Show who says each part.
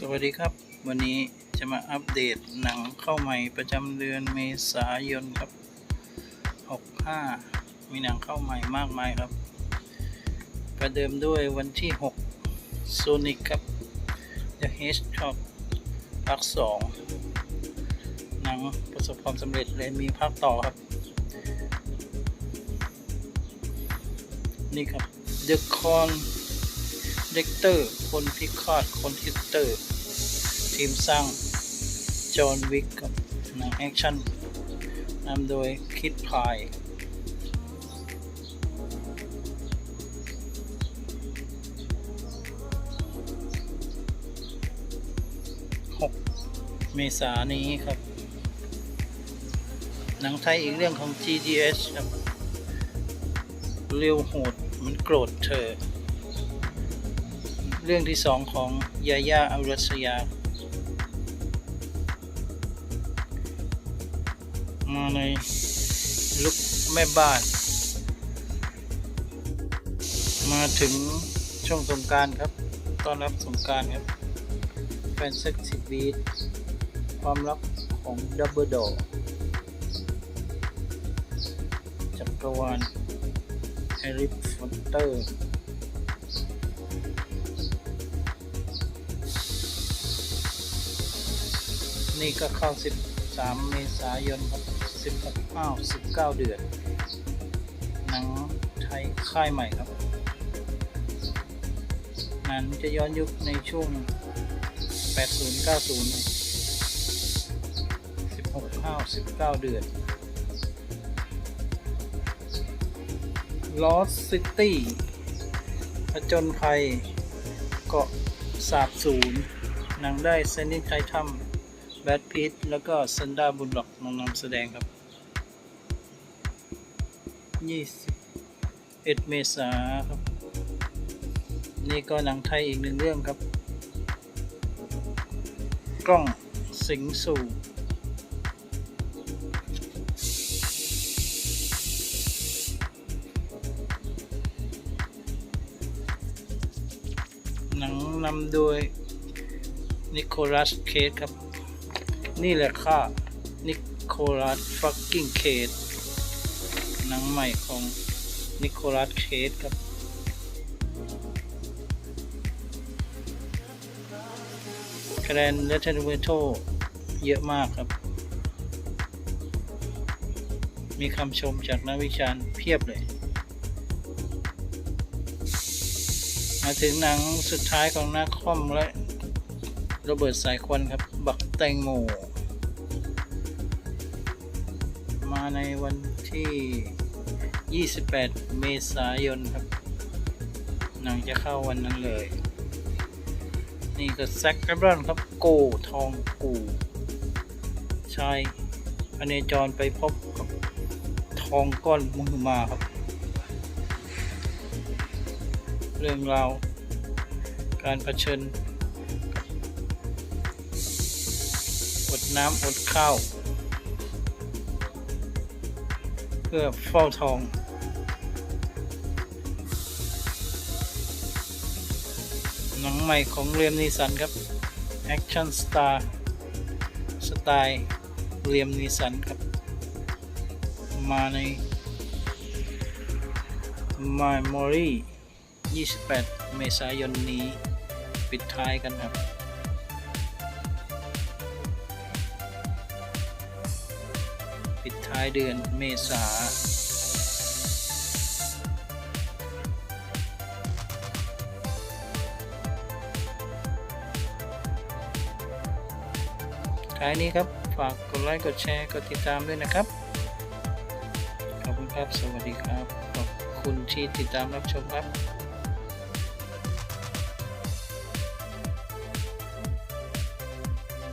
Speaker 1: สวัสดีครับ วันนี้จะมาอัปเดตหนังเข้าใหม่ประจำเดือนเมษายนครับ 65 มีหนังเข้าใหม่มากมายครับ ประเดิมด้วยวันที่ 6 Sonic ครับ The Hedgehog ภาค 2 หนังประสบความสำเร็จเลยมีภาคต่อครับ นี่ครับ The Con เด็กเตอร์ คนพิฆาตคนฮิตเตอร์ ทีมสร้าง จอห์นวิกกับหนังแอคชั่นนำโดยคิดพาย6เมษายนนี้ครับ หนังไทยอีกเรื่องของ GDS ครับ เร็วโหดมันโกรธเธอ เรื่องที่สองของยาย่าอารัสยา มาในลุกแม่บ้าน มาถึงช่วงสงการครับ ต้อนรับสงการครับ แฟนเซ็กซี่บีทความลับของดับเบิลดอจักรวาลแฮร์รี่พอตเตอร์ นี่ก็เข้า 13 เมษายนครับ16อ้าว19 เดือน หนังไทยค่ายใหม่ครับหนังจะย้อนยุคในช่วง 80 90 16อ้าว19 เดือน Lost City ผจญภัย เกาะสาบสูญหนังได้เซนนิไททัม แบทพิทแล้วก็ซันดาบุลล็อกลงนำแสดงครับ21เมษาครับ นี่ก็หนังไทยอีกหนึ่งเรื่องครับ กล้องสิงสู่หนังนำโดยนิโคลัสเคสครับ นี่แหละค่ะนิโคลัสฟักกิ้งเคสหนังใหม่ของนิโคลัสเคสครับคะแนนและเทนเวโตเยอะมากครับ มีคำชมจากนักวิจารณ์เพียบเลย มาถึงหนังสุดท้ายของนักคอมและ โรเบิร์ตสายควันครับ บักแตงโม มาในวันที่ 28 เมษายนครับ หนังจะเข้าวันนั้นเลย นี่ก็แซคแกบรอนครับ โกทองกูชายพเนจรไปพบกับทองก้อนมือมาครับ เรื่องราวการเผชิญ ดน้ำอดข้าว เพื่อเฝ้าทองหนังใหม่ของเรียมนิสันครับ Action Star สไตล์เรียมนิสันครับ มาใน Memory 28 เมษายนนี้ ปิดท้ายกันครับ ปิดท้ายเดือนเมษาท้ายนี้ครับ ฝากกดไลค์ กดแชร์ กดติดตามด้วยนะครับ ขอบคุณครับ สวัสดีครับ ขอบคุณที่ติดตามรับชมครับ